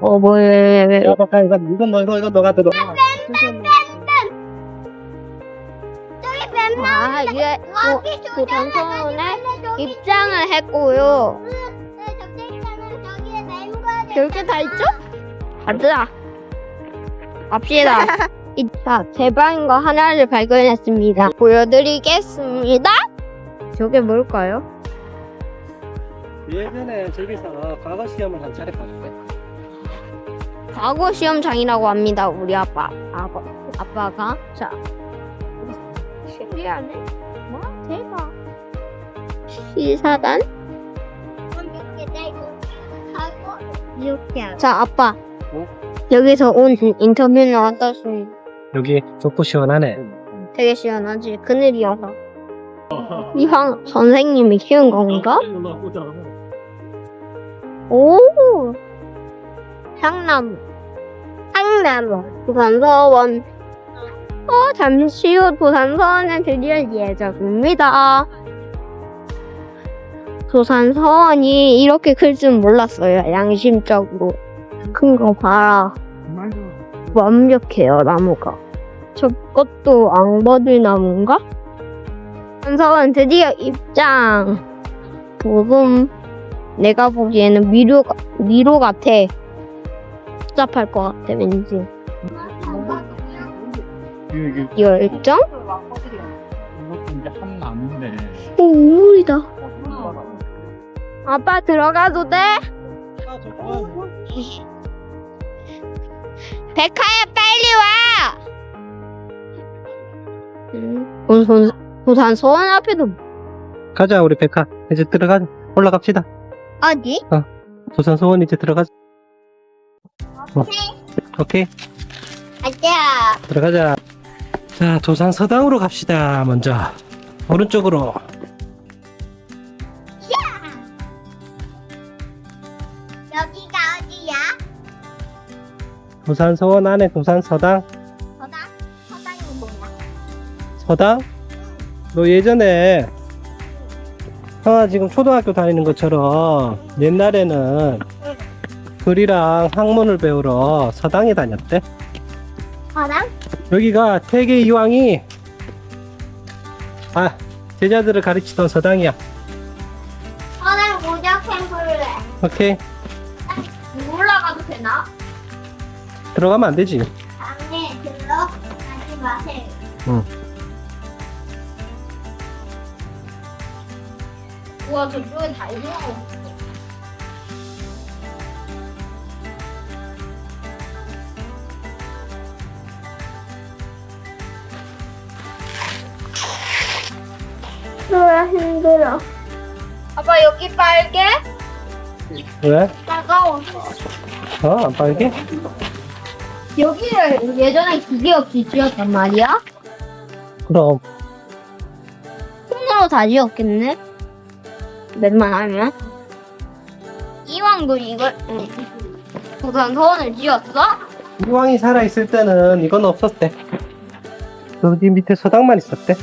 어, 뭐, 왜, 이건 이건 너 이거 이거 너가 들어. 저기 뱀 아, 여기 도전선에 저기 입장을 했고요. 별게 다 있죠? 가자. 갑시다. 이- 자, 제 방인 거 하나를 발견했습니다. 보여드리겠습니다. 저게 뭘까요? 예전에 저기서 과거 시험을 한 차례 봤어요. 과거 시험장이라고 합니다. 우리 아빠. 아빠 아빠가 자 신기하네. 와 대박. 시사단. 이렇게 자 아빠. 어? 여기서 온 인터뷰는 어떻습니까? 여기 좋고 시원하네. 되게 시원하지. 그늘이어서. 이황 선생님이 키운 건가? 오. 향나무. 향나무. 부산서원. 어, 잠시 후 부산서원에 드디어 예정입니다. 부산서원이 이렇게 클 줄 몰랐어요. 양심적으로. 큰 거 봐라. 완벽해요, 나무가. 저 것도 앙버들 나무인가? 부산서원 드디어 입장. 조금 내가 보기에는 미로, 미로 같아. 복잡할 것 같아, 왠지. 열정? 이제 한 나무인데 오, 우물이다. 아빠 들어가도 돼? 백화야, 빨리 와! 음, 부산 서원 앞에도 가자 우리 백화 이제 들어가자. 올라갑시다. 어디? 부산 소원 이제 들어가자. 어. 오케이 아자 들어가자. 자 도산 서당으로 갑시다. 먼저 오른쪽으로. 여기가 어디야? 부산 서원 안에 부산 서당. 서당? 서당이 뭐야? 서당? 너 예전에 형아 지금 초등학교 다니는 것처럼 옛날에는 글이랑 학문을 배우러 서당에 다녔대. 서당? 여기가 태계 이왕이 아 제자들을 가르치던 서당이야. 서당 무적 템플에 오케이 올라가도 되나? 들어가면 안 되지. 안에 들어가지 마세요. 우와, 저쪽에 다있 그래 힘들어. 아빠, 여기 빨개? 왜? 따가워. 어? 안 빨개? 여기를 예전에 기계 없이 지었단 말이야? 그럼 손으로 다 지었겠네? 웬만하면? 이왕도 이걸, 응. 우선 서원을 지었어? 이왕이 살아있을 때는 이건 없었대. 여기 밑에 서당만 있었대.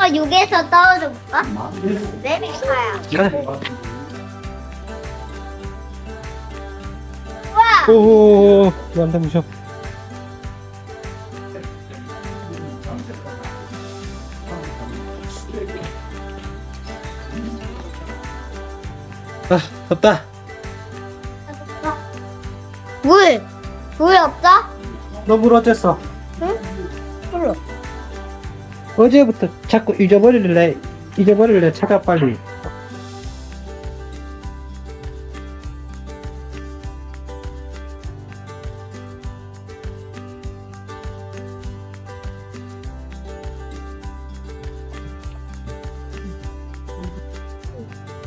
어, 여기에서 떨어져 볼까? 내 백화야. 그래. 와! 오오오오 남자 무셔. 아 덥다. 물! 물 없어? 너 물 어땠어? 어제부터 자꾸 잊어버릴래. 잊어버릴래. 차가 빨리.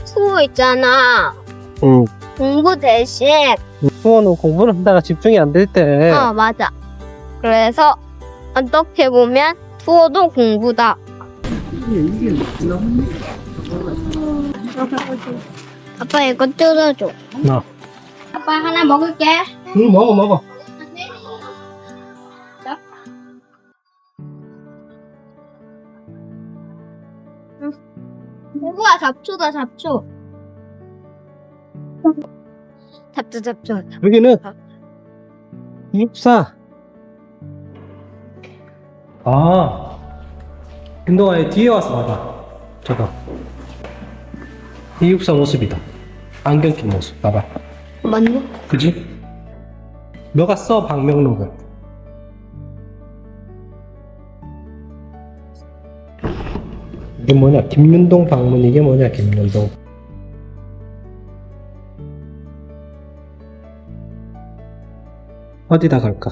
수호 있잖아. 응. 공부 대신. 수원은 공부를 하다가 집중이 안 될 때. 어, 맞아. 그래서, 어떻게 보면, 수어도 공부다. 아빠 이거 뜯어줘. 나. 아빠 하나 먹을게. 응 먹어 먹어. 우와 잡초다 잡초. 잡초 잡초. 여기는 어. 육사 아, 운동화의 뒤에 와서 봐봐. 저거. 이육사 모습이다. 안경 낀 모습. 봐봐. 맞네. 그지? 너가 써 방명록은. 이게 뭐냐? 김윤동 방문 이게 뭐냐? 김윤동. 어디다 갈까?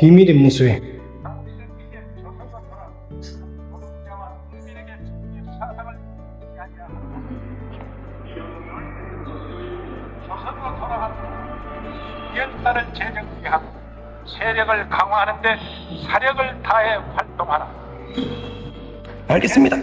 비밀 임무 수행. 조선으로 돌아간 역사를 재정비하고 세력을 강화하는데 사력을 다해 활동하라. 알겠습니다.